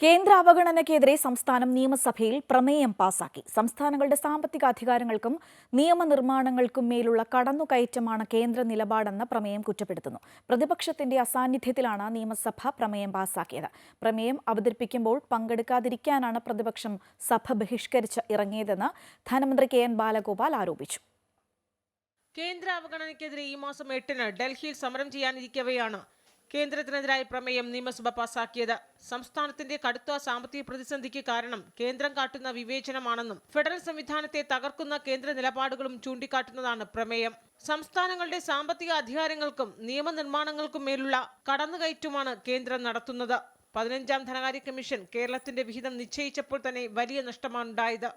കേന്ദ്ര അവഗണനയ്ക്കെതിരെ സംസ്ഥാനം നിയമസഭയിൽ പ്രമേയം പാസാക്കി. സംസ്ഥാനങ്ങളുടെ സാമ്പത്തിക അധികാരങ്ങൾക്കും നിയമനിർമ്മാണങ്ങൾക്കും മേലുള്ള കടന്നുകയറ്റമാണ് കേന്ദ്ര നിലപാടെന്ന് പ്രമേയം കുറ്റപ്പെടുത്തുന്നു. പ്രതിപക്ഷത്തിന്റെ അസാന്നിധ്യത്തിലാണ് നിയമസഭ പ്രമേയം പാസാക്കിയത്. പ്രമേയം അവതരിപ്പിക്കുമ്പോൾ പങ്കെടുക്കാതിരിക്കാനാണ് പ്രതിപക്ഷം സഭ ബഹിഷ്കരിച്ച് ഇറങ്ങിയതെന്ന് ധനമന്ത്രി കെ എൻ ബാലഗോപാൽ ആരോപിച്ചു. കേന്ദ്ര അവഗണനയ്ക്കെതിരെ ഈ മാസം എട്ടിന് ഡൽഹിയിൽ സമരം ചെയ്യാനിരിക്കവെയാണ് കേന്ദ്രത്തിനെതിരായ പ്രമേയം നിയമസഭ പാസാക്കിയത്. സംസ്ഥാനത്തിന്റെ കടുത്ത സാമ്പത്തിക പ്രതിസന്ധിക്ക് കാരണം കേന്ദ്രം കാട്ടുന്ന വിവേചനമാണെന്നും ഫെഡറൽ സംവിധാനത്തെ തകർക്കുന്ന കേന്ദ്ര നിലപാടുകളും ചൂണ്ടിക്കാട്ടുന്നതാണ് പ്രമേയം. സംസ്ഥാനങ്ങളുടെ സാമ്പത്തിക അധികാരങ്ങൾക്കും നിയമനിർമ്മാണങ്ങൾക്കും മേലുള്ള കടന്നുകയറ്റുമാണ് കേന്ദ്രം നടത്തുന്നത്. പതിനഞ്ചാം ധനകാര്യ കമ്മീഷൻ കേരളത്തിന്റെ വിഹിതം നിശ്ചയിച്ചപ്പോൾ തന്നെ വലിയ നഷ്ടമാണുണ്ടായത്.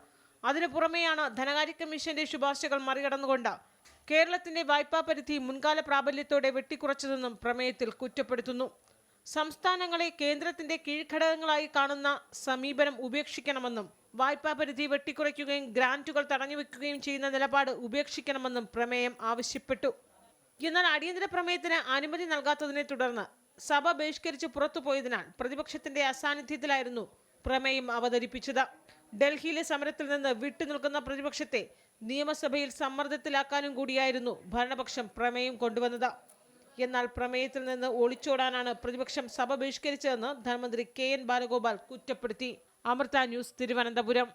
അതിനു പുറമെയാണ് ധനകാര്യ കമ്മീഷന്റെ ശുപാർശകൾ മറികടന്നുകൊണ്ട് കേരളത്തിന്റെ വായ്പാ പരിധി മുൻകാല പ്രാബല്യത്തോടെ വെട്ടിക്കുറച്ചതെന്നും പ്രമേയത്തിൽ കുറ്റപ്പെടുത്തുന്നു. സംസ്ഥാനങ്ങളെ കേന്ദ്രത്തിന്റെ കീഴ്ഘടകങ്ങളായി കാണുന്ന സമീപനം ഉപേക്ഷിക്കണമെന്നും വായ്പാ പരിധി വെട്ടിക്കുറയ്ക്കുകയും ഗ്രാന്റുകൾ തടഞ്ഞുവെക്കുകയും ചെയ്യുന്ന നിലപാട് ഉപേക്ഷിക്കണമെന്നും പ്രമേയം ആവശ്യപ്പെട്ടു. എന്നാൽ അടിയന്തര പ്രമേയത്തിന് അനുമതി നൽകാത്തതിനെ തുടർന്ന് സഭ ബഹിഷ്കരിച്ച് പുറത്തുപോയതിനാൽ പ്രതിപക്ഷത്തിന്റെ അസാന്നിധ്യത്തിലായിരുന്നു പ്രമേയം അവതരിപ്പിച്ചത്. ഡൽഹിയിലെ സമരത്തിൽ നിന്ന് വിട്ടുനിൽക്കുന്ന പ്രതിപക്ഷത്തെ നിയമസഭയിൽ സമ്മർദ്ദത്തിലാക്കാനും കൂടിയായിരുന്നു ഭരണപക്ഷം പ്രമേയം കൊണ്ടുവന്നത്. എന്നാൽ പ്രമേയത്തിൽ നിന്ന് ഒളിച്ചോടാനാണ് പ്രതിപക്ഷം സഭ ബഹിഷ്കരിച്ചതെന്ന് ധനമന്ത്രി കെ എൻ ബാലഗോപാൽ കുറ്റപ്പെടുത്തി. അമൃത ന്യൂസ് തിരുവനന്തപുരം.